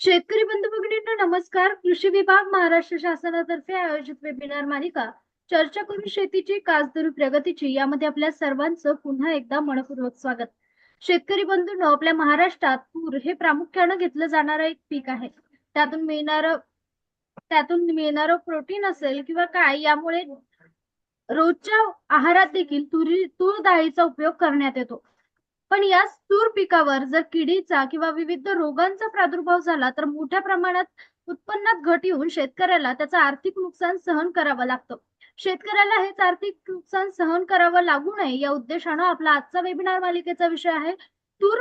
शेतकरी बंधू भगिनींना नमस्कार. कृषी विभाग महाराष्ट्र शासनातर्फे आयोजित वेबिनार मालिका चर्चा करून शेतीची कासदरू प्रगतीची यामध्ये आपल्या सर्वांचं पुन्हा एकदा मनपूर्वक स्वागत. शेतकरी बंधूंनो आपल्या महाराष्ट्रात तूर हे प्रामुख्यानं घेतलं जाणारं एक पीक आहे. त्यातून मिळणार त्यातून मिळणारं प्रोटीन असेल किंवा काय यामुळे रोजच्या आहारात देखील तुरी तूर डाळीचा उपयोग करण्यात येतो. पण या तूर पिकावर जर किडीचा किंवा विविध रोगांचा प्रादुर्भाव झाला तर मोठ्या प्रमाणात उत्पन्नात घट येऊन शेतकऱ्याला त्याचं आर्थिक नुकसान सहन करावं लागतं. शेतकऱ्याला हेच आर्थिक नुकसान सहन करावं लागू नये या उद्देशानं आपला आजचा वेबिनार मालिकेचा विषय आहे तूर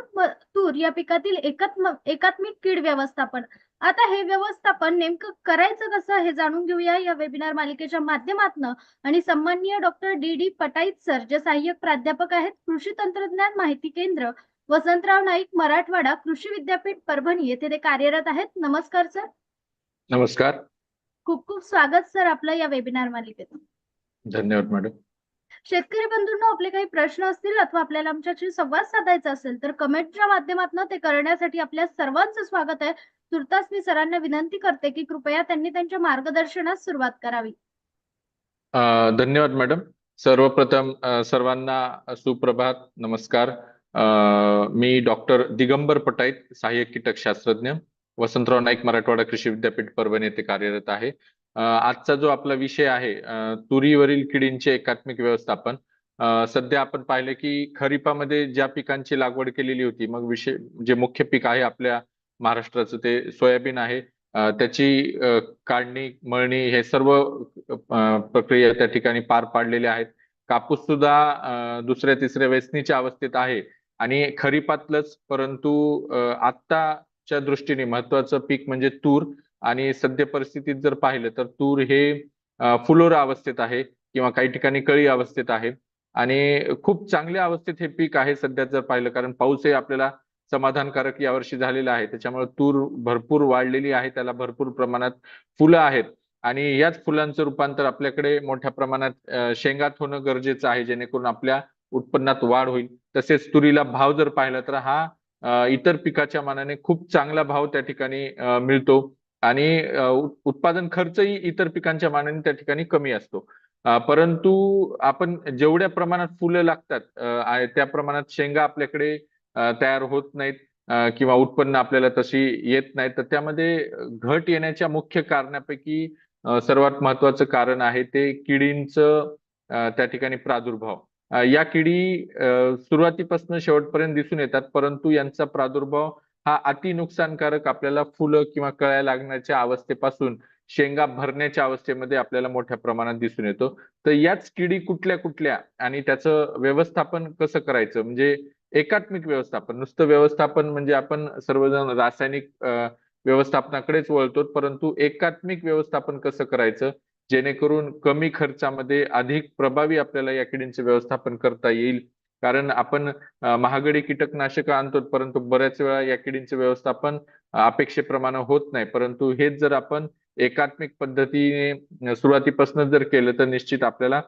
तूर या पिकातील एकात्म एकात्मिक कीड व्यवस्थापन. आता हे व्यवस्थापन नेमकं करायचं कसं हे जाणून घेऊया या वेबिनार मालिकेच्या माध्यमातून. आणि सन्माननीय doctor D D Patait sir जे सहाय्यक प्राध्यापक आहेत कृषी तंत्रज्ञान माहिती केंद्र वसंतराव नाईक मराठवाडा कृषी विद्यापीठ परभणी येथे ते कार्यरत आहेत. नमस्कार सर नमस्कार. खूप खूप स्वागत सर आपलं या वेबिनार मालिकेत. धन्यवाद मॅडम शेतकरी बंधूंना आपले काही प्रश्न असतील अथवा आपल्याला आमच्याशी संवाद साधायचा असेल तर कमेंटच्या माध्यमातून ते करण्यासाठी आपल्या सर्वांचं स्वागत आहे. तुर्तास मी सरांना विनंती करते की कृपया त्यांनी त्यांच्या मार्गदर्शनास सुरुवात करावी. धन्यवाद मॅडम. सर्वप्रथम सर्वांना सुप्रभात नमस्कार. मी डॉक्टर दिगंबर पटाईत सहाय्यक कीटकशास्त्रज्ञ वसंतराव नाईक मराठवाडा कृषी विद्यापीठ परभणी येथे कार्यरत आहे. आजचा जो आपला विषय आहे तुरीवरील किडींचे एकात्मिक व्यवस्थापन सध्या आपण पाहिले की खरीपामध्ये ज्या पिकांची लागवड केलेली होती मग विषय जे मुख्य पीक आहे आपल्या महाराष्ट्राचं ते सोयाबीन आहे. त्याची काढणी मळणी हे सर्व प्रक्रिया त्या ठिकाणी पार पाडलेल्या आहेत. कापूस सुद्धा दुसऱ्या तिसऱ्या वेचणीच्या अवस्थेत आहे. आणि खरीपातलंच परंतु आत्ताच्या दृष्टीने महत्वाचं पीक म्हणजे तूर. आणि सद्य परिस्थितीत जर पाहिलं तर तूर हे फुलोरा अवस्थेत आहे किंवा काही ठिकाणी कळी अवस्थेत आहे. आणि खूप चांगल्या अवस्थेत हे पीक आहे सध्या जर पाहिलं कारण पाऊसही आपल्याला समाधानकारक यावर्षी झालेला आहे. त्याच्यामुळे तूर भरपूर वाढलेली आहे. त्याला भरपूर प्रमाणात फुलं आहेत. आणि याच फुलांचं रूपांतर आपल्याकडे मोठ्या प्रमाणात शेंगात होणं गरजेचं आहे. जेणेकरून आपल्या उत्पन्नात वाढ होईल. तसेच तुरीला भाव जर पाहिला तर हा इतर पिकाच्या मानाने खूप चांगला भाव त्या ठिकाणी मिळतो. आणि उत्पादन खर्चही इतर पिकांच्या मानाने त्या ठिकाणी कमी असतो. परंतु आपण जेवढ्या प्रमाणात फुलं लागतात त्या प्रमाणात शेंगा आपल्याकडे तयार होत नाहीत किंवा उत्पन्न आपल्याला तशी येत नाही तर त्यामध्ये घट येण्याच्या मुख्य कारणापैकी सर्वात महत्वाचं कारण आहे ते किडींचं त्या ठिकाणी प्रादुर्भाव. या किडी सुरुवातीपासून शेवटपर्यंत दिसून येतात परंतु यांचा प्रादुर्भाव हा अति नुकसानकारक आपल्याला फुलं किंवा कळ्या लागण्याच्या अवस्थेपासून शेंगा भरण्याच्या अवस्थेमध्ये आपल्याला मोठ्या प्रमाणात दिसून येतो. तर याच किडी कुठल्या कुठल्या आणि त्याचं व्यवस्थापन कसं करायचं? म्हणजे एकात्मिक व्यवस्थापन. नुसतं व्यवस्थापन म्हणजे आपण सर्वजण रासायनिक व्यवस्थापनाकडेच वळतो परंतु एकात्मिक व्यवस्थापन कसं करायचं? जेणेकरून कमी खर्चामध्ये अधिक प्रभावी आपल्याला या किडींचे व्यवस्थापन करता येईल. कारण आपण महागडी कीटकनाशक आणतो परंतु बऱ्याच वेळा या किडींचे व्यवस्थापन अपेक्षेप्रमाणे होत नाही. परंतु हेच जर आपण एकात्मिक पद्धतीने सुरुवातीपासून जर केलं तर निश्चित आपल्याला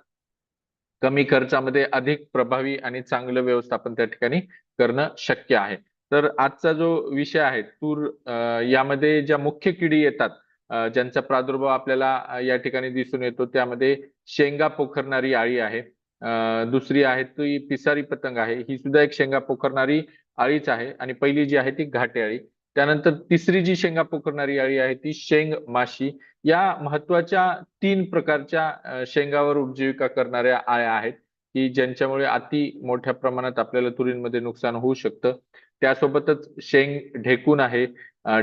कमी खर्चामध्ये अधिक प्रभावी आणि चांगलं व्यवस्थापन त्या ठिकाणी करणं शक्य आहे. तर आजचा जो विषय आहे तूर यामध्ये ज्या मुख्य किडी येतात ज्यांचा प्रादुर्भाव आपल्याला या ठिकाणी दिसून येतो त्यामध्ये शेंगा पोखरणारी आळी आहे दुसरी आहे ती पिसारी पतंग आहे ही सुद्धा एक शेंगा पोखरणारी आळीच आहे आणि पहिली जी आहे ती घाटे आळी. त्यानंतर तिसरी जी शेंगा पोखरणारी आळी आहे ती शेंग माशी. या महत्त्वाच्या तीन प्रकारच्या शेंगावर उपजीविका करणाऱ्या आळ्या आहेत की ज्यांच्यामुळे अति मोठ्या प्रमाणात आपल्याला तुरींमध्ये नुकसान होऊ शकतं. त्यासोबतच शेंग ढेकून आहे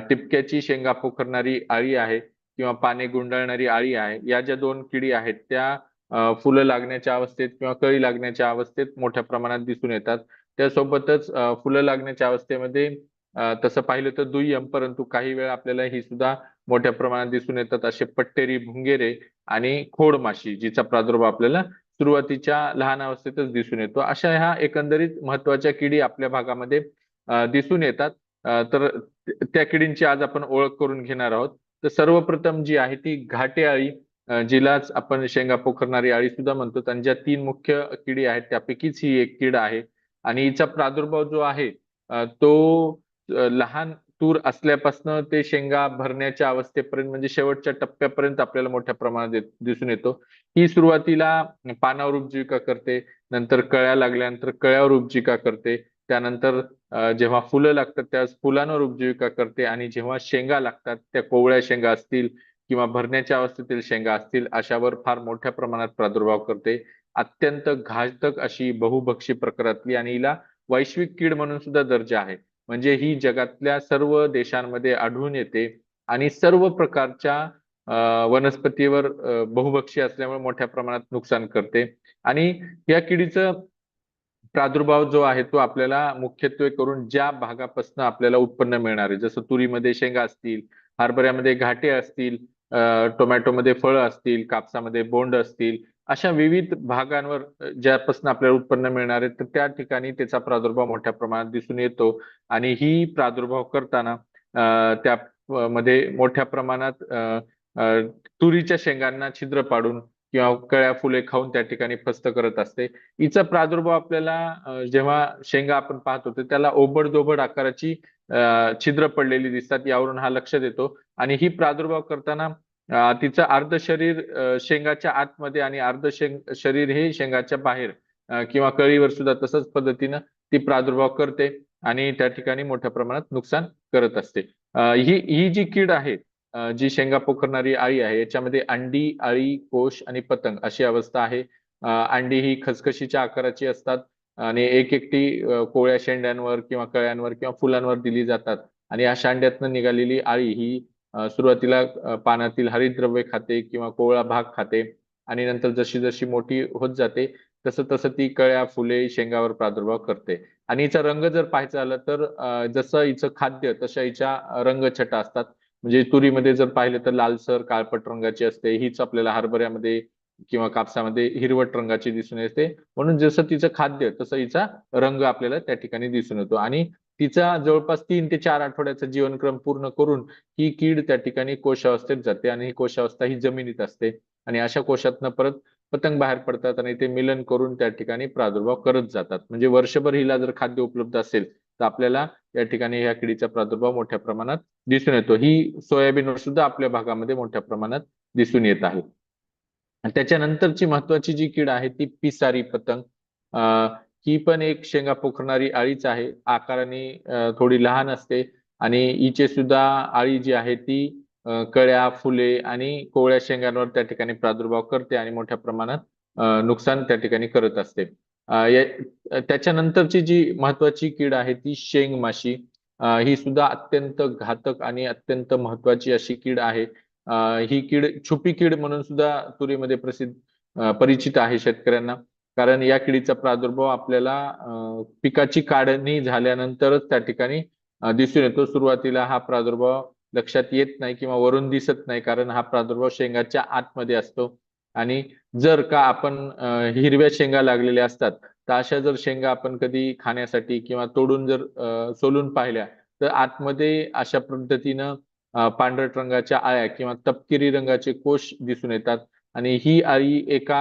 टिपक्याची शेंगा पोखरणारी आळी आहे किंवा पाने गुंडाळणारी आळी आहे. या ज्या दोन किडी आहेत त्या फुलं लागण्याच्या अवस्थेत किंवा कळी लागण्याच्या अवस्थेत मोठ्या प्रमाणात दिसून येतात. त्यासोबतच फुलं लागण्याच्या अवस्थेमध्ये तसं पाहिलं तर दुय्यम परंतु काही वेळा आपल्याला ही सुद्धा मोठ्या प्रमाणात दिसून येतात असे पट्टेरी भुंगेरे आणि खोड माशी जिचा प्रादुर्भाव आपल्याला सुरुवातीच्या लहान अवस्थेतच दिसून येतो. अशा ह्या एकंदरीत महत्त्वाच्या किडी आपल्या भागामध्ये दिसून येतात. तर त्या किडींची आज आपण ओळख करून घेणार आहोत. तर सर्वप्रथम जी आहे ती घाटे आळी जिलाच आपण शेंगा पोखरणारी आळी सुद्धा म्हणतो. आणि ज्या तीन मुख्य किडी आहेत त्यापैकीच ही एक कीड आहे. आणि हिचा प्रादुर्भाव जो आहे तो लहान तूर असल्यापासून ते शेंगा भरण्याच्या अवस्थेपर्यंत म्हणजे शेवटच्या टप्प्यापर्यंत आपल्याला मोठ्या प्रमाणात दिसून येतो. ही सुरुवातीला पानावर उपजीविका करते नंतर कळ्या लागल्यानंतर कळ्यावर उपजीविका करते त्यानंतर जेव्हा फुलं लागतात त्या फुलांवर उपजीविका करते आणि जेव्हा शेंगा लागतात त्या कोवळ्या शेंगा असतील किंवा भरण्याच्या अवस्थेतील शेंगा असतील अशावर फार मोठ्या प्रमाणात प्रादुर्भाव करते. अत्यंत घातक अशी बहुभक्षी प्रकारातली आणि हिला वैश्विक कीड म्हणून सुद्धा दर्जा आहे. म्हणजे ही जगातल्या सर्व देशांमध्ये आढळून येते. आणि सर्व प्रकारच्या अ, वनस्पतीवर बहुभक्षी असल्यामुळे मोठ्या प्रमाणात नुकसान करते. आणि या किडीचं प्रादुर्भाव जो आहे तो आपल्याला मुख्यत्वे करून ज्या भागापासून आपल्याला उत्पन्न मिळणार आहे. जसं तुरीमध्ये शेंगा असतील हरभऱ्यामध्ये घाटे असतील टोमॅटोमध्ये फळं असतील कापसामध्ये बोंड असतील अशा विविध भागांवर ज्यापासून आपल्याला उत्पन्न मिळणार आहे तर त्या ठिकाणी त्याचा प्रादुर्भाव मोठ्या प्रमाणात दिसून येतो. आणि ही प्रादुर्भाव करताना अ, त्या मध्ये मोठ्या प्रमाणात अ, तुरीच्या शेंगांना छिद्र पाडून किंवा कळ्या फुले खाऊन त्या ठिकाणी फस्त करत असते. हिचा प्रादुर्भाव आपल्याला जेव्हा शेंगा आपण पाहतो तर त्याला ओबडदोबड आकाराची छिद्र पडलेली दिसतात यावरून हा लक्षात येतो आणि ही प्रादुर्भाव करताना तिचं अर्ध शरीर शेंगाच्या आतमध्ये आणि अर्ध शेंग शरीर हे शेंगाच्या बाहेर किंवा कळीवर सुद्धा तसंच पद्धतीनं ती प्रादुर्भाव करते आणि त्या ठिकाणी मोठ्या प्रमाणात नुकसान करत असते ही ही जी कीड आहे जी शेंगा पोखरणारी अळी आहे याच्यामध्ये अंडी, आळी कोश आणि पतंग अशी अवस्था आहे. अंडी ही खसखशीच्या आकाराची असतात आणि एक एकटी कोळ्या शेंड्यांवर किंवा कळ्यांवर किंवा फुलांवर दिली जातात आणि अशा अंड्यातनं निघालेली अळी ही सुरुवातीला पानातील हरितद्रव्य खाते किंवा कोवळा भाग खाते आणि नंतर जशी जशी मोठी होत जाते तसं तसं ती कळ्या, फुले, शेंगावर प्रादुर्भाव करते. आणि हिचा रंग जर पाहायचा आला तर जसं हिचं खाद्य तशा हिच्या रंगछटा असतात. म्हणजे तुरीमध्ये जर पाहिलं तर लालसर काळपट रंगाची असते. हीच आपल्याला हरभऱ्यामध्ये किंवा कापसामध्ये हिरवट रंगाची दिसून येते. म्हणून जसं तिचं खाद्य तसं हिचा रंग आपल्याला त्या ठिकाणी दिसून येतो. आणि तिचा जवळपास तीन ते चार आठवड्याचा जीवनक्रम पूर्ण करून ही कीड त्या ठिकाणी कोशावस्थेत जाते आणि ही कोशावस्था ही जमिनीत असते आणि अशा कोशातनं परत पतंग बाहेर पडतात आणि ते मिलन करून त्या ठिकाणी प्रादुर्भाव करत जातात. म्हणजे वर्षभर हिला जर खाद्य उपलब्ध असेल तर आपल्याला या ठिकाणी ह्या किडीचा प्रादुर्भाव मोठ्या प्रमाणात दिसून येतो. ही सोयाबीनवर सुद्धा आपल्या भागामध्ये मोठ्या प्रमाणात दिसून येत आहे. त्याच्यानंतरची महत्वाची जी कीड आहे ती पिसारी पतंग. ही पण एक शेंगा पोखरणारी अळीच आहे. आकाराने थोडी लहान असते आणि हिचे सुद्धा अळी जी आहे ती कळ्या फुले आणि कोवळ्या शेंगांवर त्या ठिकाणी प्रादुर्भाव करते आणि मोठ्या प्रमाणात नुकसान त्या ठिकाणी करत असते. त्याच्यानंतरची जी महत्वाची कीड आहे ती शेंग माशी. ही सुद्धा अत्यंत घातक आणि अत्यंत महत्वाची अशी कीड आहे. ही कीड छुपी कीड म्हणून सुद्धा तुरीमध्ये प्रसिद्ध परिचित आहे शेतकऱ्यांना. कारण या किडीचा प्रादुर्भाव आपल्याला पिकाची काढणी झाल्यानंतरच त्या ठिकाणी दिसून येतो. सुरुवातीला हा प्रादुर्भाव लक्षात येत नाही किंवा वरून दिसत नाही कारण हा प्रादुर्भाव शेंगाच्या आतमध्ये असतो. आणि जर का आपण हिरव्या शेंगा लागलेल्या असतात तर अशा जर शेंगा आपण कधी खाण्यासाठी किंवा तोडून जर सोलून पाहिल्या तर आतमध्ये अशा पद्धतीनं पांढरट रंगाच्या आळ्या किंवा तपकिरी रंगाचे कोश दिसून येतात. आणि ही आई एका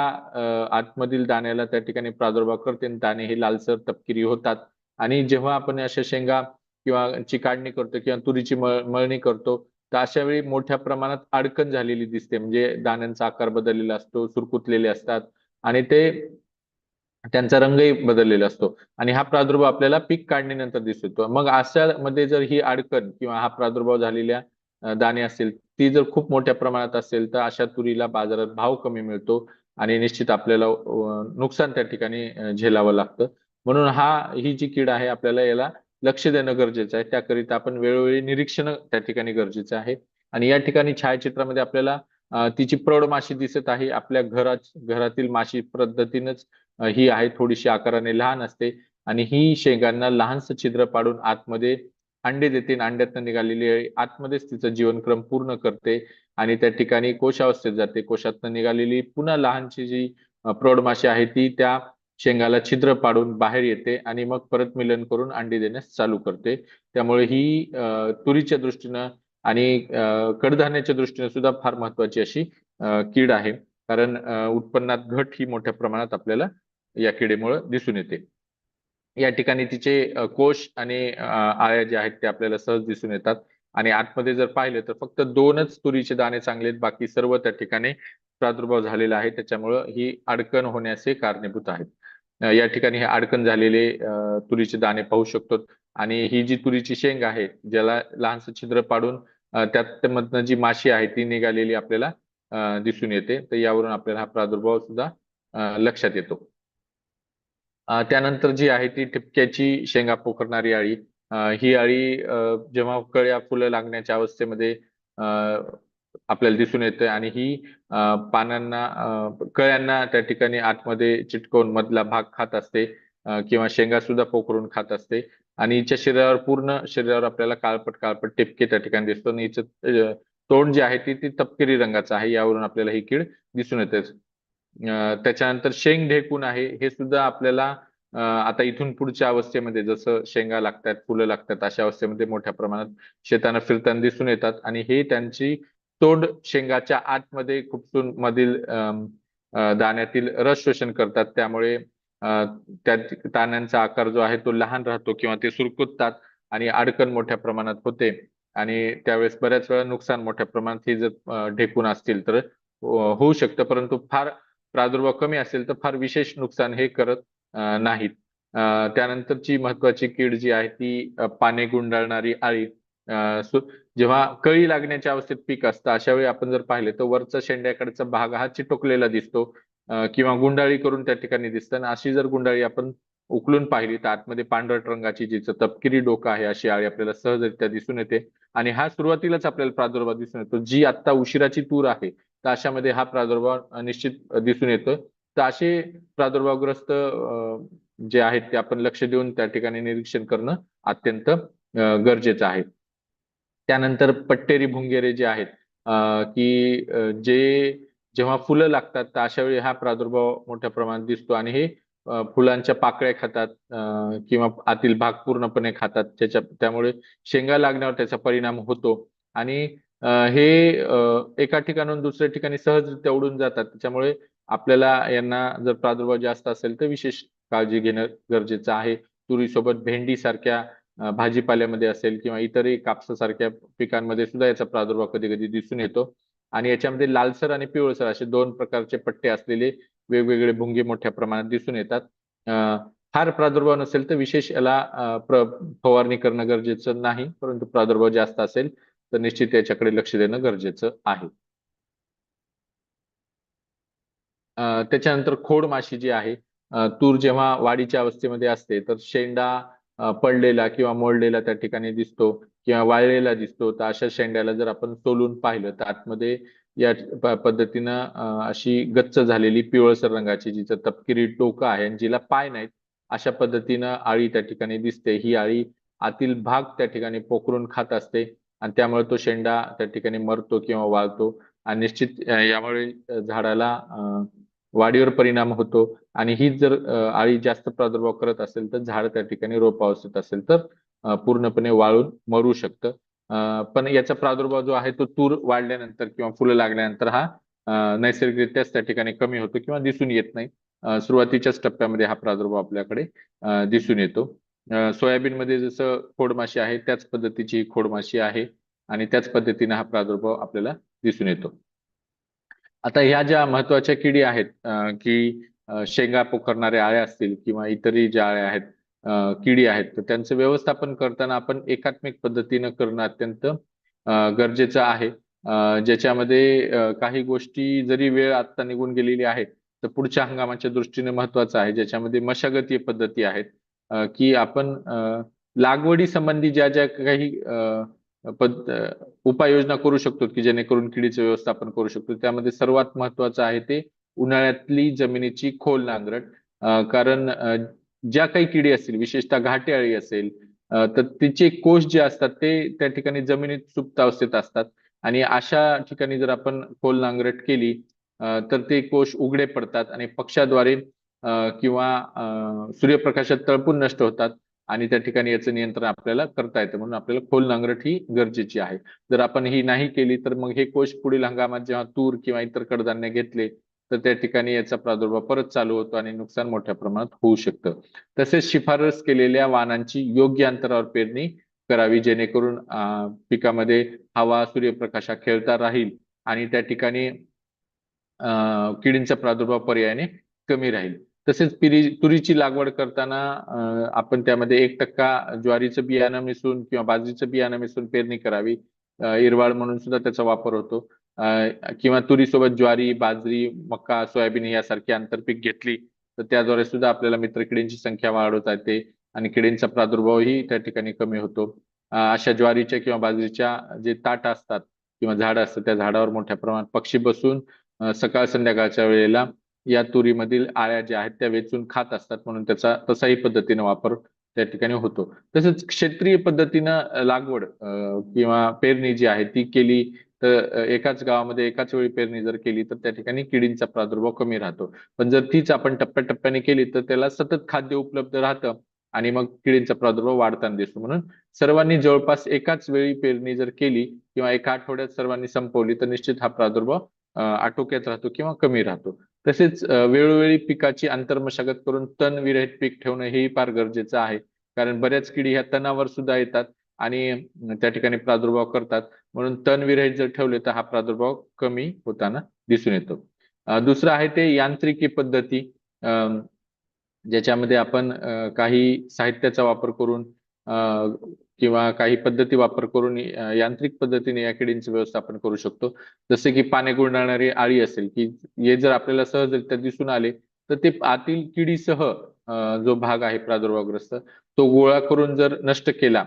आतमधील दाण्याला त्या ठिकाणी प्रादुर्भाव करते आणि दाणे हे लालसर तपकिरी होतात. आणि जेव्हा आपण अशा शेंगा किंवा ची काढणी करतो किंवा तुरीची मळ मळणी करतो तर अशा वेळी मोठ्या प्रमाणात अडकण झालेली दिसते. म्हणजे दाण्यांचा आकार बदललेला असतो सुरकुतलेले असतात आणि ते त्यांचा रंगही बदललेला असतो. आणि हा प्रादुर्भाव आपल्याला पीक काढणीनंतर दिसतो. मग अशा मध्ये जर ही अडकण किंवा हा प्रादुर्भाव झालेल्या दाणे असतील ती जर खूप मोठ्या प्रमाणात असेल तर अशा तुरीला बाजारात भाव कमी मिळतो आणि निश्चित आपल्याला नुकसान त्या ठिकाणी झेलावं लागतं. म्हणून हा ही जी कीड आहे आपल्याला याला लक्ष देणं गरजेचं आहे. त्याकरिता आपण वेळोवेळी निरीक्षण त्या ठिकाणी गरजेचं आहे. आणि या ठिकाणी छायाचित्रामध्ये आपल्याला तिची प्रौढ माशी दिसत आहे. आपल्या घरात घरातील माशी पद्धतीनंच ही आहे. थोडीशी आकाराने लहान असते. आणि ही शेंगांना लहानसं छिद्र पाडून आतमध्ये अंडे देते आणि अंड्यातनं निघालेली अळी आतमध्येच तिचं जीवनक्रम पूर्ण करते आणि त्या ठिकाणी कोशावस्थेत जाते. कोशातनं निघालेली पुन्हा लहानशी जी प्रौढमाशी प्रौढ माशी आहे ती त्या शेंगाला छिद्र पाडून बाहेर येते आणि मग परत मिलन करून अंडी देण्यास चालू करते. त्यामुळे ही तुरीच्या दृष्टीनं आणि कडधान्याच्या दृष्टीने सुद्धा फार महत्वाची अशी कीड आहे. कारण उत्पन्नात घट ही मोठ्या प्रमाणात आपल्याला या किडीमुळे दिसून येते. या ठिकाणी तिचे कोश आणि आळ्या ज्या आहेत ते आपल्याला सहज दिसून येतात. आणि आतमध्ये जर पाहिलं तर फक्त दोनच तुरीचे दाणे चांगले आहेत. बाकी सर्व त्या ठिकाणी प्रादुर्भाव झालेला आहे. त्याच्यामुळं ही अडकण होण्याचे कारणीभूत आहेत. या ठिकाणी हे अडकण झालेले तुरीचे दाणे पाहू शकतो. आणि ही जी तुरीची शेंग आहे ज्याला लहानसं छिद्र पाडून त्यातमधनं जी माशी आहे ती निघालेली आपल्याला अ, दिसून येते. तर यावरून आपल्याला हा प्रादुर्भाव सुद्धा लक्षात येतो. त्यानंतर जी आहे ती ठिपक्याची शेंगा पोखरणारी अळी. ही अळी जेव्हा कळ्या फुलं लागण्याच्या अवस्थेमध्ये अ, आपल्याला दिसून येते आणि ही पानांना कळ्यांना त्या ठिकाणी आतमध्ये चिटकवून मधला भाग खात असते किंवा शेंगा सुद्धा पोखरून खात असते. आणि हिच्या शरीरावर पूर्ण शरीरावर आपल्याला काळपट काळपट टिपके त्या ठिकाणी दिसतो आणि हिचं तोंड जे आहे ती ती तपकिरी रंगाचं आहे. यावरून आपल्याला ही कीड दिसून येते त्याच्यानंतर शेंग ढेकून आहे हे सुद्धा आपल्याला आता इथून पुढच्या अवस्थेमध्ये जसं शेंगा लागतात फुलं लागतात अशा अवस्थेमध्ये मोठ्या प्रमाणात शेताना फिरताना दिसून येतात. आणि हे त्यांची तोंड शेंगाच्या आतमध्ये खुपसून मधील दाण्यातील रस शोषण करतात. त्यामुळे त्या दाण्यांचा आकार जो आहे तो लहान राहतो किंवा ते सुरकुततात आणि अडकण मोठ्या प्रमाणात होते. आणि त्यावेळेस बऱ्याच वेळा नुकसान मोठ्या प्रमाणात हे जर ढेकून असतील तर होऊ शकतं. परंतु फार प्रादुर्भाव कमी असेल तर फार विशेष नुकसान हे करत नाहीत. त्यानंतरची महत्वाची कीड जी आहे ती पाने गुंडाळणारी आळी अ, जेव्हा कळी लागण्याच्या अवस्थेत पीक असतं अशा वेळी आपण जर पाहिले तर वरचा शेंड्याकडचा भाग हा चिटोकलेला दिसतो किंवा गुंडाळी करून त्या ठिकाणी दिसतं. आणि अशी जर गुंडाळी आपण उकलून पाहिली तर आतमध्ये पांढरट रंगाची जिचं तपकिरी डोकं आहे अशी आळी आपल्याला सहजरित्या दिसून येते. आणि हा सुरुवातीलाच आपल्याला प्रादुर्भाव दिसून येतो जी आता उशिराची तूर आहे तर अशामध्ये हा प्रादुर्भाव निश्चित दिसून येतो तर असे प्रादुर्भावग्रस्त जे आहेत ते आपण लक्ष देऊन त्या ठिकाणी निरीक्षण करणं अत्यंत गरजेचं आहे. त्यानंतर पट्टेरी भुंगेरे जे आहेत की जे जेव्हा फुलं लागतात तर अशा वेळी हा प्रादुर्भाव मोठ्या प्रमाणात दिसतो आणि हे फुलांच्या पाकळ्या खातात किंवा आतील भाग पूर्णपणे खातात. त्याच्या त्यामुळे शेंगा लागण्यावर त्याचा परिणाम होतो. आणि हे एका ठिकाणाहून दुसऱ्या ठिकाणी सहजरित्या उडून जातात. त्याच्यामुळे आपल्याला यांना जर प्रादुर्भाव जास्त असेल तर विशेष काळजी घेणं गरजेचं आहे. तुरीसोबत भेंडी सारख्या भाजीपाल्यामध्ये असेल किंवा इतरही कापसासारख्या पिकांमध्ये सुद्धा याचा प्रादुर्भाव कधी कधी दिसून येतो. आणि याच्यामध्ये लालसर आणि पिवळसर असे दोन प्रकारचे पट्टे असलेले वेगवेगळे भुंगे मोठ्या प्रमाणात दिसून येतात. फार प्रादुर्भाव नसेल तर विशेष याला फवारणी करणं गरजेचं नाही परंतु प्रादुर्भाव जास्त असेल तर निश्चित याच्याकडे लक्ष देणं गरजेचं आहे. त्याच्यानंतर खोड माशी जी आहे तूर जेव्हा वाढीच्या अवस्थेमध्ये असते तर शेंडा पडलेला किंवा मोडलेला त्या ठिकाणी दिसतो किंवा वाळलेला दिसतो. तर अशा शेंड्याला जर आपण सोलून पाहिलं तर आतमध्ये या पद्धतीनं अशी गच्च झालेली पिवळसर रंगाची जिचं तपकिरी टोकं आहे आणि जिला पाय नाहीत अशा पद्धतीनं आळी त्या ठिकाणी दिसते. ही आळी आतील भाग त्या ठिकाणी पोखरून खात असते. आणि त्यामुळे तो शेंडा त्या ठिकाणी मरतो किंवा वाळतो. आणि निश्चित यामुळे झाडाला वाढीवर परिणाम होतो. आणि ही जर आळी जास्त प्रादुर्भाव करत असेल तर झाड त्या ठिकाणी रोपावस्थेत असेल तर पूर्णपणे वाळून मरू शकतं. पण याचा प्रादुर्भाव जो आहे तो तूर वाढल्यानंतर किंवा फुलं लागल्यानंतर हा नैसर्गिकरित्याच त्या ठिकाणी कमी होतो किंवा दिसून येत नाही. सुरुवातीच्याच टप्प्यामध्ये हा प्रादुर्भाव आपल्याकडे दिसून येतो. सोयाबीनमध्ये जसं खोडमाशी आहे त्याच पद्धतीची ही खोडमाशी आहे आणि त्याच पद्धतीने हा प्रादुर्भाव आपल्याला दिसून येतो. आता ह्या ज्या महत्त्वाच्या किडी आहेत की शेंगा पोखरणाऱ्या आळ्या असतील किंवा इतरही ज्या आळ्या आहेत किडी आहेत तर त्यांचं व्यवस्थापन करताना आपण एकात्मिक पद्धतीनं करणं अत्यंत गरजेचं आहे. ज्याच्यामध्ये काही गोष्टी जरी वेळ आता निघून गेलेली आहे तर पुढच्या हंगामाच्या दृष्टीने महत्वाचं आहे. ज्याच्यामध्ये मशागतीय पद्धती आहेत की आपण लागवडी संबंधी ज्या ज्या काही उपाययोजना करू शकतो की जेणेकरून किडीचं व्यवस्थापन करू शकतो त्यामध्ये सर्वात महत्वाचं आहे ते उन्हाळ्यातली जमिनीची खोल नांगरट. कारण ज्या काही किडी असतील विशेषतः घाटे अळी असेल तर तिचे कोष जे असतात ते त्या ठिकाणी जमिनीत सुप्त अवस्थेत असतात. आणि अशा ठिकाणी जर आपण खोल नांगरट केली तर ते कोष उघडे पडतात आणि पक्षाद्वारे किंवा सूर्यप्रकाशात तळपून नष्ट होतात आणि त्या ठिकाणी याचं नियंत्रण आपल्याला करता येतं. म्हणून आपल्याला खोल नांगरट ही गरजेची आहे. जर आपण ही नाही केली तर मग हे कोश पुढील हंगामात जेव्हा तूर किंवा इतर कडधान्य घेतले तर त्या ठिकाणी याचा प्रादुर्भाव परत चालू होतो आणि नुकसान मोठ्या प्रमाणात होऊ शकतं. तसेच शिफारस केलेल्या वाहनांची योग्य अंतरावर पेरणी करावी जेणेकरून अं, पिकामध्ये हवा सूर्यप्रकाशा खेळता राहील आणि त्या ठिकाणी किडींचा प्रादुर्भाव पर्यायाने कमी राहील. तसेच पिरी तुरीची लागवड करताना आपण त्यामध्ये एक टक्का ज्वारीचं बियाणं मिसळून किंवा बाजरीचं बियाणं मिसळून पेरणी करावी. इरवाळ म्हणून सुद्धा त्याचा वापर होतो. किंवा तुरीसोबत ज्वारी बाजरी मका सोयाबीन यासारखी आंतरपीक घेतली तर त्याद्वारे सुद्धा आपल्याला मित्र किडींची संख्या वाढवता येते आणि किडींचा प्रादुर्भावही त्या ठिकाणी कमी होतो. अशा ज्वारीच्या किंवा बाजरीच्या जे ताट असतात किंवा झाड असतात त्या झाडावर मोठ्या प्रमाणात पक्षी बसून सकाळ संध्याकाळच्या वेळेला या तुरीमधील आळ्या ज्या आहेत त्या वेचून खात असतात म्हणून त्याचा तसाही पद्धतीने वापर त्या ठिकाणी होतो. तसेच क्षेत्रीय पद्धतीनं लागवड किंवा पेरणी जी आहे ती केली तर एकाच गावामध्ये एकाच वेळी पेरणी जर केली तर त्या ठिकाणी किडींचा प्रादुर्भाव कमी राहतो. पण जर तीच आपण टप्प्याटप्प्याने केली तर त्याला सतत खाद्य उपलब्ध राहतं आणि मग किडींचा प्रादुर्भाव वाढताना दिसतो. म्हणून सर्वांनी जवळपास एकाच वेळी पेरणी जर केली किंवा एका आठवड्यात सर्वांनी संपवली तर निश्चित हा प्रादुर्भाव आटोक्यात राहतो किंवा कमी राहतो. तसेच वेळोवेळी पिकाची आंतरमशागत करून तण विरहित पीक ठेवणं हेही फार गरजेचं आहे. कारण बऱ्याच किडी ह्या तणावर सुद्धा येतात आणि त्या ठिकाणी प्रादुर्भाव करतात. म्हणून तण विरहित जर ठेवले तर हा प्रादुर्भाव कमी होताना दिसून येतो. दुसरं आहे ते यांत्रिकी पद्धती. अं, ज्याच्यामध्ये आपण काही साहित्याचा वापर करून किंवा काही पद्धती वापर करून यांत्रिक पद्धतीने या किडींचं व्यवस्थापन करू शकतो. जसे की पाने गुंडाळणारी आळी असेल की हे जर आपल्याला सहजरित्या दिसून आले तर ते आतील किडीसह जो भाग आहे प्रादुर्भावग्रस्त तो गोळा करून जर नष्ट केला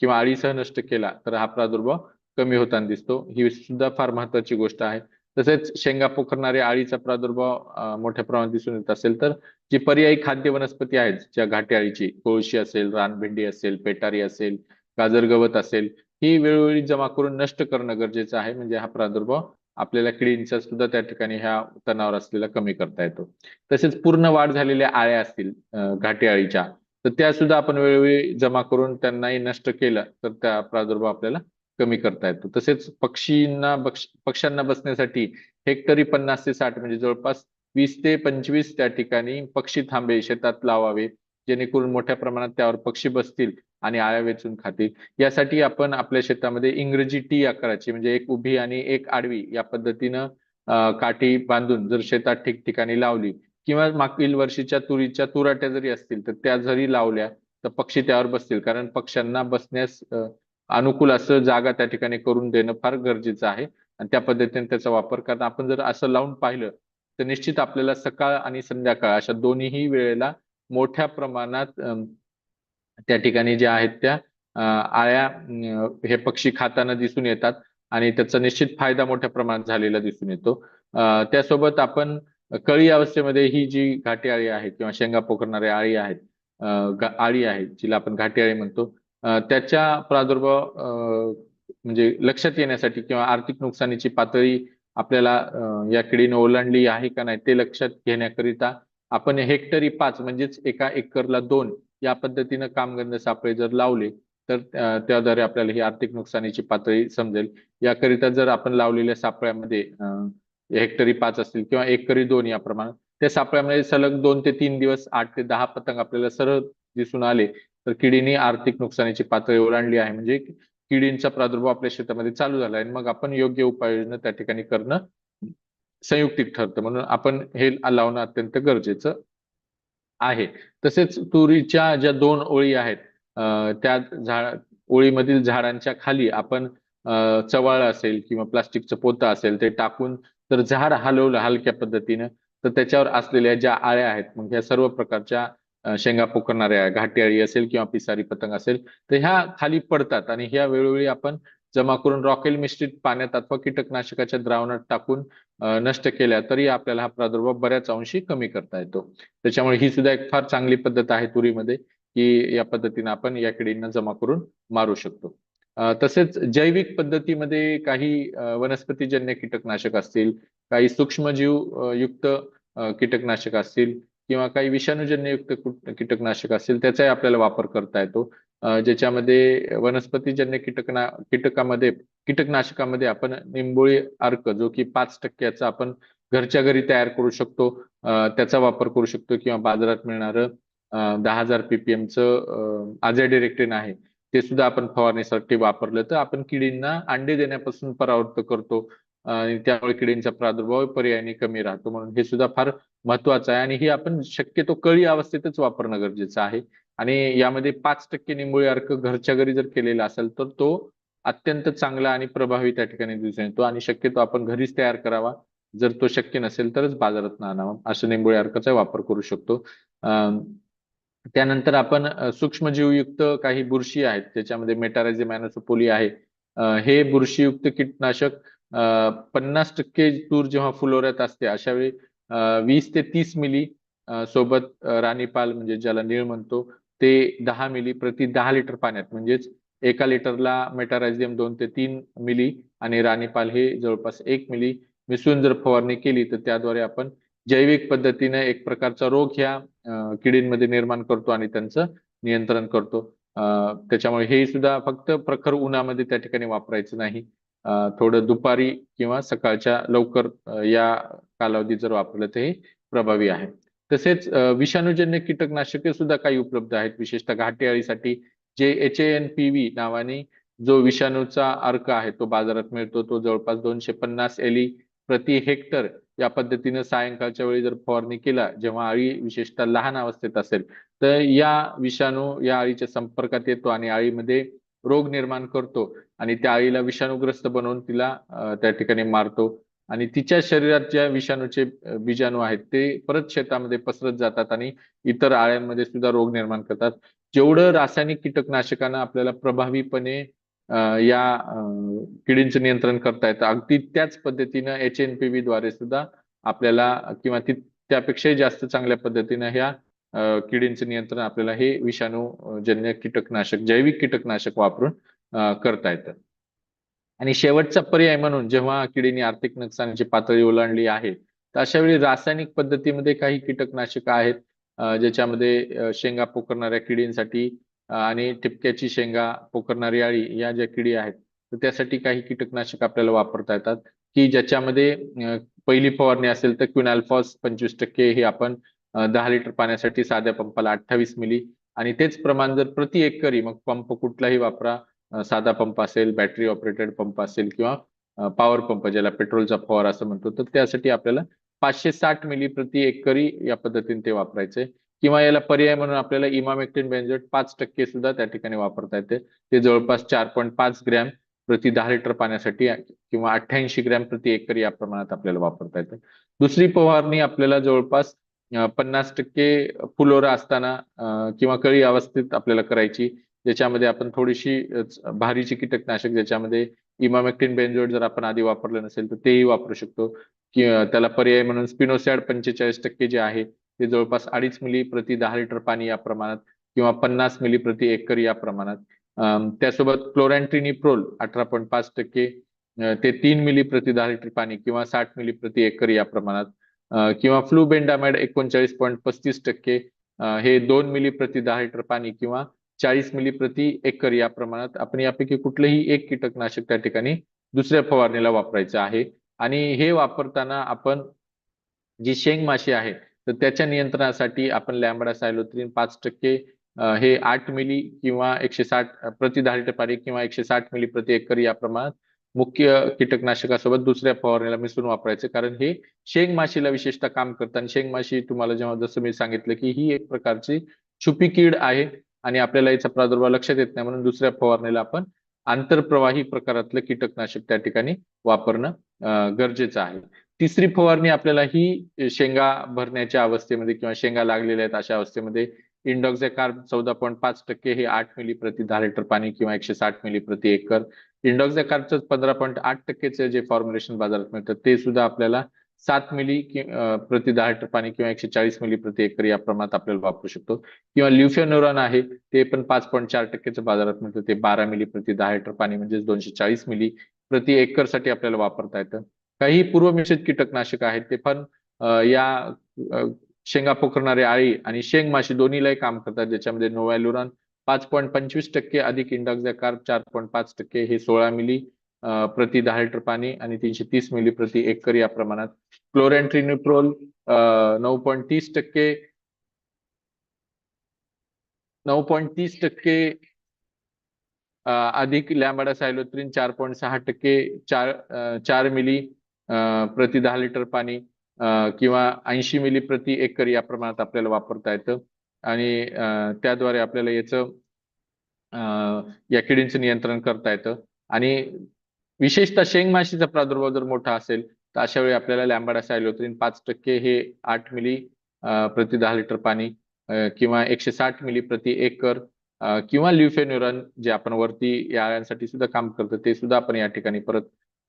किंवा आळीसह नष्ट केला तर हा प्रादुर्भाव कमी होताना दिसतो. ही सुद्धा फार महत्वाची गोष्ट आहे. तसेच शेंगा पोखरणारे आळीचा प्रादुर्भाव मोठ्या प्रमाणात दिसून येत असेल तर जी पर्यायी खाद्य वनस्पती आहेत ज्या घाटे आळीची कोळशी असेल रानभेंडी असेल पेटारी असेल गाजर गवत असेल ही वेळोवेळी जमा करून नष्ट करणं गरजेचं आहे. म्हणजे हा प्रादुर्भाव आपल्याला किडींचा सुद्धा त्या ठिकाणी ह्या तणावर असलेला कमी करता येतो. तसेच पूर्ण वाढ झालेल्या आळ्या असतील घाटे आळीच्या तर त्या सुद्धा आपण वेळोवेळी जमा करून त्यांनाही नष्ट केलं तर त्या प्रादुर्भाव आपल्याला कमी करता येतो तसेच पक्षींना पक्ष्यांना बसण्यासाठी हेक्टरी पन्नास ते साठ म्हणजे जवळपास वीस ते पंचवीस त्या ठिकाणी पक्षी थांबे शेतात लावावे जेणेकरून मोठ्या प्रमाणात त्यावर पक्षी बसतील आणि आळ्या वेचून खातील. यासाठी आपण आपल्या शेतामध्ये इंग्रजी टी आकाराची म्हणजे एक उभी आणि एक आडवी या पद्धतीनं काठी बांधून जर शेतात ठिकठिकाणी लावली किंवा मागील वर्षीच्या तुरीच्या तुराट्या जरी असतील तर त्या जरी लावल्या तर पक्षी त्यावर बसतील. कारण पक्ष्यांना बसण्यास अनुकूल असं जागा त्या ठिकाणी करून देणं फार गरजेचं आहे. आणि त्या पद्धतीने त्याचा वापर कारण आपण जर असं लावून पाहिलं तर निश्चित आपल्याला सकाळ आणि संध्याकाळ अशा दोन्हीही वेळेला मोठ्या प्रमाणात त्या ठिकाणी ज्या आहेत त्या आळ्या हे पक्षी खाताना दिसून येतात आणि त्याचा निश्चित फायदा मोठ्या प्रमाणात झालेला दिसून येतो. त्यासोबत आपण कळी अवस्थेमध्ये ही जी घाटी आळी आहे किंवा शेंगा पोखरणारी आळी आहेत अं, आळी आहे जिला आपण घाटी आळी म्हणतो त्याच्या प्रादुर्भाव म्हणजे लक्षात येण्यासाठी किंवा आर्थिक नुकसानीची पातळी आपल्याला या किडीने ओलांडली आहे का नाही ते लक्षात घेण्याकरिता आपण हेक्टरी पाच म्हणजेच एका एकरला दोन या पद्धतीनं कामगंध सापळे जर लावले तर त्याद्वारे आपल्याला ही आर्थिक नुकसानीची पातळी समजेल. याकरिता जर आपण लावलेल्या सापळ्यामध्ये हेक्टरी पाच असतील किंवा एकरी दोन या प्रमाणात त्या सापळ्यामध्ये सलग दोन ते तीन दिवस आठ ते दहा पतंग आपल्याला सरळ दिसून आले तर किडीने आर्थिक नुकसानीची पातळी ओलांडली आहे. म्हणजे किडींचा प्रादुर्भाव आपल्या शेतामध्ये चालू झाला आहे आणि मग आपण योग्य उपाययोजना त्या ठिकाणी करणं संयुक्तिक ठरतं. म्हणून आपण हे लावणं अत्यंत गरजेचं आहे. तसेच तुरीच्या ज्या दोन ओळी आहेत त्या झाड ओळीमधील झाडांच्या खाली आपण चवाळ असेल किंवा प्लास्टिकचं पोतं असेल ते टाकून जर झाड हलवलं हलक्या पद्धतीनं तर त्याच्यावर असलेल्या ज्या आळ्या आहेत मग या सर्व प्रकारच्या शेंगा पोखरणाऱ्या घाटी असेल किंवा पिसारी पतंग असेल तर ह्या खाली पडतात आणि ह्या वेळोवेळी आपण जमा करून रॉकेल मिश्रित पाण्यात अथवा कीटकनाशकाच्या द्रावणात टाकून नष्ट केल्या तरी आपल्याला हा प्रादुर्भाव बऱ्याच अंशी कमी करता येतो. त्याच्यामुळे ही सुद्धा एक फार चांगली पद्धत आहे तुरीमध्ये की या पद्धतीने आपण या किडींना जमा करून मारू शकतो. तसेच जैविक पद्धतीमध्ये काही वनस्पतीजन्य कीटकनाशक असतील काही सूक्ष्मजीव युक्त कीटकनाशक असतील किंवा काही विषाणूजन्य युक्त कीटकनाशक असतील त्याचाही आपल्याला वापर करता येतो. ज्याच्यामध्ये वनस्पतीजन्य कीटकना कीटकामध्ये कीटकनाशकामध्ये आपण निंबोळी अर्क जो की पाच टक्क्याचा आपण घरच्या घरी तयार करू शकतो. त्याचा वापर करू शकतो किंवा बाजारात मिळणारं दहा हजार पीपीएमचं आझॅडिरेक्टिन आहे. ते सुद्धा आपण फवारणीसाठी वापरलं तर आपण किडींना अंडे देण्यापासून परावृत्त करतो. आणि त्यामुळे किडींचा प्रादुर्भाव पर्यायाने कमी राहतो. म्हणून हे सुद्धा फार महत्वाचं आहे. आणि ही आपण शक्यतो कळी अवस्थेतच वापरणं गरजेचं आहे. आणि यामध्ये पाच टक्के निंबोळी अर्क घरच्या घरी जर केलेला असेल तर तो अत्यंत चांगला आणि प्रभावी त्या ठिकाणी दिसून येतो. आणि शक्यतो आपण घरीच तयार करावा. जर तो शक्य नसेल तरच बाजारात आणावा. असं निंबोळी अर्काचा वापर करू शकतो. त्यानंतर आपण सूक्ष्मजीवयुक्त काही बुरशी आहेत. त्याच्यामध्ये मेटारायझे मॅनोसोपोली आहे हे बुरशीयुक्त कीटनाशक पन्नास टक्के तूर जेव्हा फुलोऱ्यात असते अशा वेळी वीस ते तीस मिली सोबत राणीपाल म्हणजे ज्याला नीळ म्हणतो ते दहा मिली प्रति दहा लिटर पाण्यात. म्हणजेच एका लिटरला मेटारायझियम दोन ते तीन मिली आणि राणीपाल हे जवळपास एक मिली. मिसळून जर फवारणी केली तर त्याद्वारे आपण जैविक पद्धतीने एक प्रकारचा रोग ह्या किडींमध्ये निर्माण करतो आणि त्यांचं नियंत्रण करतो. त्याच्यामुळे हे सुद्धा फक्त प्रखर उन्हामध्ये त्या ठिकाणी वापरायचं नाही. थोडं दुपारी किंवा सकाळच्या लवकर या कालावधीत जर वापरलं तर हे प्रभावी आहे. तसेच विषाणूजन्य कीटकनाशके सुद्धा काही उपलब्ध आहेत. विशेषतः घाटे अळीसाठी जे एच एन पी व्ही नावाने जो विषाणूचा अर्क आहे तो बाजारात मिळतो. तो जवळपास दोनशे पन्नास एली प्रति हेक्टर या पद्धतीने सायंकाळच्या वेळी जर फवारणी केला जेव्हा अळी विशेषतः लहान अवस्थेत असेल तर या विषाणू या अळीच्या संपर्कात येतो आणि अळीमध्ये रोग निर्माण करतो आणि त्या अळीला विषाणूग्रस्त बनवून तिला त्या ठिकाणी मारतो. आणि तिच्या शरीरात ज्या विषाणूचे बीजाणू आहेत ते परत शेतामध्ये पसरत जातात आणि इतर आळ्यांमध्ये सुद्धा रोग निर्माण करतात. जेवढं रासायनिक कीटकनाशकांना आपल्याला प्रभावीपणे या किडींचं नियंत्रण करता येतं अगदी त्याच पद्धतीनं एच एन पी व्ही द्वारे सुद्धा आपल्याला किंवा ती त्यापेक्षाही जास्त चांगल्या पद्धतीनं ह्या किडींचं नियंत्रण आपल्याला हे विषाणूजन्य कीटकनाशक जैविक कीटकनाशक वापरून करता येतं. आणि शेवटचा पर्याय म्हणून जेव्हा किडीने आर्थिक नुकसानीची पातळी ओलांडली आहे तर अशा वेळी रासायनिक पद्धतीमध्ये काही कीटकनाशक आहेत ज्याच्यामध्ये शेंगा पोखरणाऱ्या किडींसाठी आणि ठिपक्याची शेंगा पोखरणारी अळी या ज्या किडी आहेत तर त्यासाठी काही कीटकनाशक आपल्याला वापरता येतात की ज्याच्यामध्ये पहिली फवारणी असेल तर क्विनाल्फॉस पंचवीस टक्के हे आपण दहा लिटर पाण्यासाठी साध्या पंपाला अठ्ठावीस मिली. आणि तेच प्रमाण जर प्रति एकरी मग पंप कुठलाही वापरा साधा पंप असेल बॅटरी ऑपरेटेड पंप असेल किंवा पॉवर पंप ज्याला पेट्रोलचा फवार असं म्हणतो तर त्यासाठी आपल्याला पाचशे साठ मिली प्रति एकरी या पद्धतीने ते वापरायचे. किंवा याला पर्याय म्हणून आपल्याला इमामेक्टिन बेंजेट पाच टक्के सुद्धा त्या ठिकाणी वापरता येते. ते जवळपास चार पॉईंट पाच ग्रॅम प्रति दहा लिटर पाण्यासाठी किंवा अठ्ठ्याऐंशी ग्रॅम प्रति एकर या प्रमाणात आपल्याला वापरता येते. दुसरी फवारणी आपल्याला जवळपास पन्नास टक्के फुलोरा असताना किंवा कळी अवस्थेत आपल्याला करायची ज्याच्यामध्ये आपण थोडीशी भारीची कीटकनाशक ज्याच्यामध्ये इमामेक्टिन बेंजोड जर आपण आधी वापरलं नसेल तर तेही वापरू शकतो. कि त्याला पर्याय म्हणून स्पिनोसॅड पंचेचाळीस टक्के जे आहे ते जवळपास अडीच मिली प्रति दहा लिटर पाणी या प्रमाणात किंवा पन्नास मिली प्रति एकर या प्रमाणात. त्यासोबत क्लोरॅन्ट्रिनिप्रोल अठरा पॉईंट पाच टक्के ते तीन मिली प्रति दहा लिटर पाणी किंवा साठ मिली प्रति एकर या प्रमाणात किंवा फ्लूबेंडामाइड एकोणचाळीस पॉईंट पस्तीस टक्के हे दोन मिली प्रति दहा लिटर पाणी किंवा चाळीस मिली प्रति एकर या प्रमाणात आपण यापैकी कुठलंही एक कीटकनाशक त्या ठिकाणी दुसऱ्या फवारणीला वापरायचं आहे. आणि हे वापरताना आपण जी शेंग माशी आहे तर त्याच्या नियंत्रणासाठी आपण लॅम्बडा सायलोत्रीन पाच टक्के हे आठ मिली किंवा एकशे साठ प्रति दहा लिटर पाणी किंवा एकशे साठ मिली प्रति एकर या प्रमाणात मुख्य कीटकनाशकासोबत दुसऱ्या फवारणीला मिसळून वापरायचे. कारण हे शेंग माशीला विशेषतः काम करतं. आणि शेंग माशी तुम्हाला जेव्हा जसं मी सांगितलं की ही एक प्रकारची छुपी कीड आहे आणि आपल्याला याचा प्रादुर्भाव लक्षात येत नाही म्हणून दुसऱ्या फवारणीला आपण आंतरप्रवाही प्रकारातलं कीटकनाशक त्या ठिकाणी वापरणं गरजेचं आहे. तिसरी फवारणी आपल्याला ही शेंगा भरण्याच्या अवस्थेमध्ये किंवा शेंगा लागलेल्या आहेत अशा अवस्थेमध्ये इंडॉक्झॅकार्ब चौदा पॉईंट पाच टक्के हे आठ मिली प्रति दहा लिटर पाणी किंवा एकशे साठ मिली प्रति एकर. इंडॉक्झॅकार्बचं पंधरा पॉईंट आठ टक्केचं जे फॉर्म्युलेशन बाजारात मिळतं ते सुद्धा आपल्याला सात मिली प्रति दहा लिटर पाणी किंवा एकशे चाळीस मिली प्रति एकर या प्रमाणात आपल्याला वापरू शकतो. किंवा ल्युफेनोरॉन आहे ते पण पाच पॉईंट चार टक्केचं बाजारात मिळतं ते बारा मिली प्रति दहा लिटर पाणी म्हणजेच दोनशे चाळीस मिली प्रति एकरसाठी आपल्याला वापरता येतं. काही पूर्वमिश्रित कीटकनाशक आहेत ते पण या शेंगा पोखरणारे आळी आणि शेंग माशी दोन्हीलाही काम करतात. ज्याच्यामध्ये नोव्हॅल्युरॉन पाच पॉईंट पंचवीस टक्के अधिक इंडॉक्झॅकार्ब चार पॉईंट पाच टक्के हे सोळा मिली प्रति दहा लिटर पाणी आणि तीनशे तीस मिली प्रति एकर या प्रमाणात. क्लोरॅन्ट्रिनिप्रोल नऊ पॉईंट तीस टक्के नऊ पॉईंट तीस टक्के अधिक लॅम्बाडा सायलोत्रीन चार पॉईंट सहा टक्के चार चार मिली प्रति दहा लिटर पाणी किंवा ऐंशी मिली प्रति एकर या प्रमाणात आपल्याला वापरता येतं. आणि त्याद्वारे आपल्याला याचं या किडींचं नियंत्रण करता येतं. आणि विशेषतः शेंगमाशीचा प्रादुर्भाव जर मोठा असेल तर अशा वेळी आपल्याला लॅम्बाडा सायलोत्रीन पाच टक्के हे आठ मिली प्रति दहा लिटर पाणी किंवा एकशे साठ मिली प्रति एकर किंवा ल्युफेन्युरन जे आपण वरती याळ्यांसाठी सुद्धा काम करतो ते सुद्धा आपण या ठिकाणी परत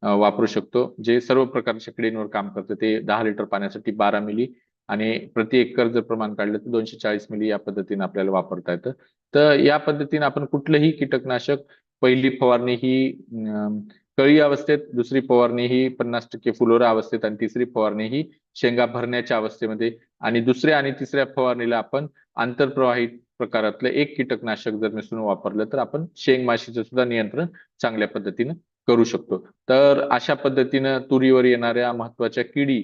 वापरू शकतो. जे सर्व प्रकारच्या किडींवर काम करतं ते दहा लिटर पाण्यासाठी बारा मिली आणि प्रति एकर जर प्रमाण काढलं तर दोनशे चाळीस मिली या पद्धतीने आपल्याला वापरता येतं. तर या पद्धतीने आपण कुठलंही कीटकनाशक पहिली फवारणी ही कळी अवस्थेत दुसरी फवारणी ही पन्नास टक्के फुलोरा अवस्थेत आणि तिसरी फवारणी ही शेंगा भरण्याच्या अवस्थेमध्ये आणि दुसऱ्या आणि तिसऱ्या फवारणीला आपण आंतरप्रवाहित प्रकारातलं एक कीटकनाशक जर मिसळून वापरलं तर आपण शेंग माशीचं सुद्धा नियंत्रण चांगल्या पद्धतीनं करू शकतो. तर अशा पद्धतीनं तुरीवर येणाऱ्या महत्त्वाच्या किडी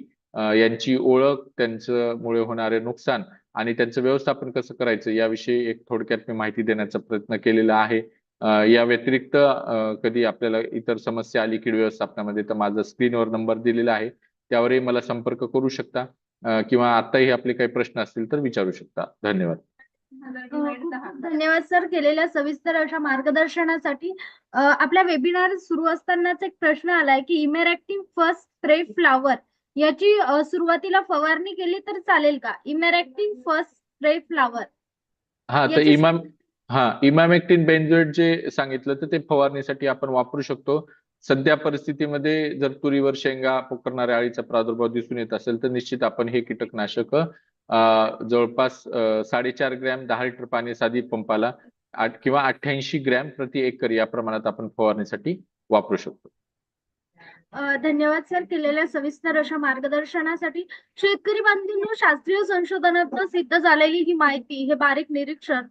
यांची ओळख त्यांचं मुळे होणारे नुकसान आणि त्यांचं व्यवस्थापन कसं करायचं याविषयी एक थोडक्यात मी माहिती देण्याचा प्रयत्न केलेला आहे. या व्यतिरिक्त कधी आपल्याला इतर समस्या आली कीड व्यवस्थापनामध्ये तर माझा स्क्रीनवर नंबर दिलेला आहे. त्यावरही मला संपर्क करू शकता. किंवा आताही आपले काही प्रश्न असतील तर विचारू शकता. धन्यवाद. धन्यवाद. सर केलेल्या सविस्तर अशा मार्गदर्शनासाठी. अ, आपला वेबिनार सुरू असतानाच एक प्रश्न आलाय की इमेरॅक्टिव्ह फर्स्ट स्प्रे फ्लावर याची सुरुवातीला फवारणी केली तर चालेल का? इमेरॅक्टिव्ह फर्स्ट स्प्रे फ्लावर हा तर याची इमाम हा इमामेक्टिन बेन्झोएट जे सांगितलं तर ते फवारणीसाठी आपण वापरू शकतो. सध्या परिस्थितीमध्ये जर तुरीवर शेंगा पोखरणाऱ्या अळीचा प्रादुर्भाव दिसून येत असेल तर निश्चित आपण हे कीटकनाशक जवळपास साडेचार ग्रॅम दहा लिटर पाणी साधी पंपाला आठ किंवा अठ्ठ्याऐंशी ग्रॅम प्रति एकर या प्रमाणात आपण फवारणीसाठी वापरू शकतो. धन्यवाद सर केलेल्या सविस्तर अशा मार्गदर्शनासाठी. शेतकरी बांधवांनो शास्त्रीय संशोधनातून सिद्ध झालेली ही माहिती हे बारीक निरीक्षण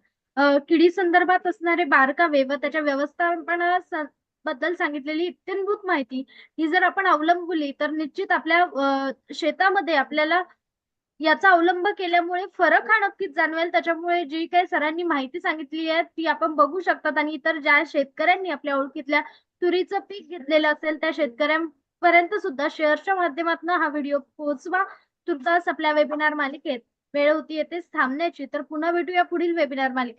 किडी संदर्भात असणारे बारकावे व त्याच्या व्यवस्थापना बद्दल सांगितलेली इत्यंभूत माहिती. ही जर आपण अवलंबली तर निश्चित आपल्या शेतामध्ये आपल्याला याचा अवलंब केल्यामुळे फरक हा नक्कीच जाणवेल. त्याच्यामुळे जी काही सरांनी माहिती सांगितली आहे ती आपण बघू शकतात. आणि इतर ज्या शेतकऱ्यांनी आपल्या ओळखीतल्या तुरीचं पीक घेतलेलं असेल त्या शेतकऱ्यांपर्यंत सुद्धा शेअरच्या माध्यमातून हा व्हिडिओ पोहोचवा. तुर्तास आपल्या वेबिनार मालिकेत वेळ होती येथेच थांबण्याची. तर पुन्हा भेटूया पुढील वेबिनार मालिकेत.